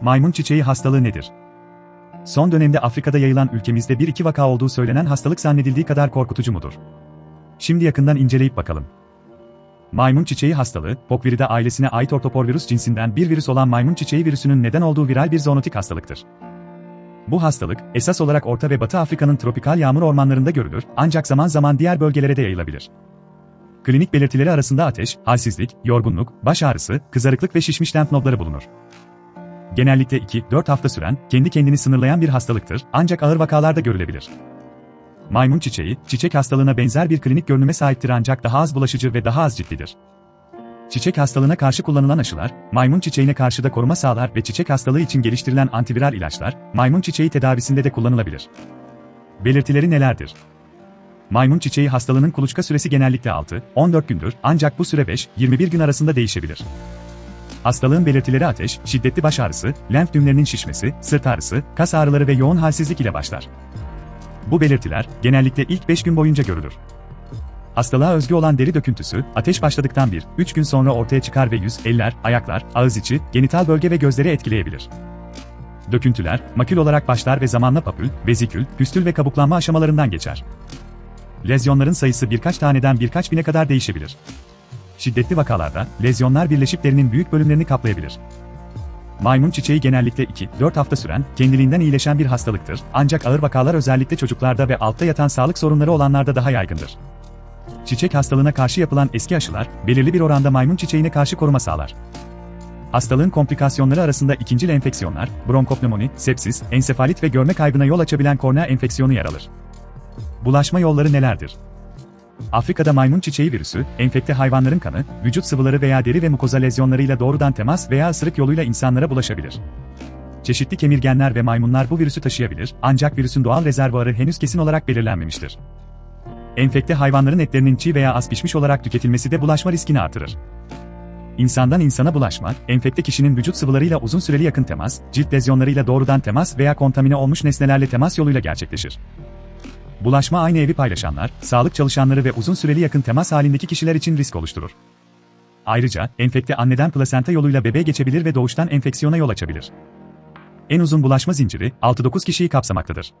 Maymun çiçeği hastalığı nedir? Son dönemde Afrika'da yayılan ülkemizde 1-2 vaka olduğu söylenen hastalık zannedildiği kadar korkutucu mudur? Şimdi yakından inceleyip bakalım. Maymun çiçeği hastalığı, Pokviridae ailesine ait ortoporvirus cinsinden bir virüs olan maymun çiçeği virüsünün neden olduğu viral bir zoonotik hastalıktır. Bu hastalık, esas olarak Orta ve Batı Afrika'nın tropikal yağmur ormanlarında görülür, ancak zaman zaman diğer bölgelere de yayılabilir. Klinik belirtileri arasında ateş, halsizlik, yorgunluk, baş ağrısı, kızarıklık ve şişmiş lenf nodları bulunur. Genellikle 2-4 hafta süren, kendi kendini sınırlayan bir hastalıktır, ancak ağır vakalarda görülebilir. Maymun çiçeği, çiçek hastalığına benzer bir klinik görünüme sahiptir ancak daha az bulaşıcı ve daha az ciddidir. Çiçek hastalığına karşı kullanılan aşılar, maymun çiçeğine karşı da koruma sağlar ve çiçek hastalığı için geliştirilen antiviral ilaçlar, maymun çiçeği tedavisinde de kullanılabilir. Belirtileri nelerdir? Maymun çiçeği hastalığının kuluçka süresi genellikle 6-14 gündür ancak bu süre 5-21 gün arasında değişebilir. Hastalığın belirtileri ateş, şiddetli baş ağrısı, lenf düğümlerinin şişmesi, sırt ağrısı, kas ağrıları ve yoğun halsizlik ile başlar. Bu belirtiler genellikle ilk 5 gün boyunca görülür. Hastalığa özgü olan deri döküntüsü, ateş başladıktan 1-3 gün sonra ortaya çıkar ve yüz, eller, ayaklar, ağız içi, genital bölge ve gözleri etkileyebilir. Döküntüler, makül olarak başlar ve zamanla papül, vezikül, püstül ve kabuklanma aşamalarından geçer. Lezyonların sayısı birkaç taneden birkaç bine kadar değişebilir. Şiddetli vakalarda, lezyonlar birleşip derinin büyük bölümlerini kaplayabilir. Maymun çiçeği genellikle 2-4 hafta süren, kendiliğinden iyileşen bir hastalıktır, ancak ağır vakalar özellikle çocuklarda ve altta yatan sağlık sorunları olanlarda daha yaygındır. Çiçek hastalığına karşı yapılan eski aşılar, belirli bir oranda maymun çiçeğine karşı koruma sağlar. Hastalığın komplikasyonları arasında ikincil enfeksiyonlar, bronkopnömoni, sepsis, ensefalit ve görme kaybına yol açabilen kornea enfeksiyonu yer alır. Bulaşma yolları nelerdir? Afrika'da maymun çiçeği virüsü, enfekte hayvanların kanı, vücut sıvıları veya deri ve mukoza lezyonlarıyla doğrudan temas veya ısırık yoluyla insanlara bulaşabilir. Çeşitli kemirgenler ve maymunlar bu virüsü taşıyabilir, ancak virüsün doğal rezervuarı henüz kesin olarak belirlenmemiştir. Enfekte hayvanların etlerinin çiğ veya az pişmiş olarak tüketilmesi de bulaşma riskini artırır. İnsandan insana bulaşma, enfekte kişinin vücut sıvılarıyla uzun süreli yakın temas, cilt lezyonlarıyla doğrudan temas veya kontamine olmuş nesnelerle temas yoluyla gerçekleşir. Bulaşma aynı evi paylaşanlar, sağlık çalışanları ve uzun süreli yakın temas halindeki kişiler için risk oluşturur. Ayrıca, enfekte anneden plasenta yoluyla bebeğe geçebilir ve doğuştan enfeksiyona yol açabilir. En uzun bulaşma zinciri, 6-9 kişiyi kapsamaktadır.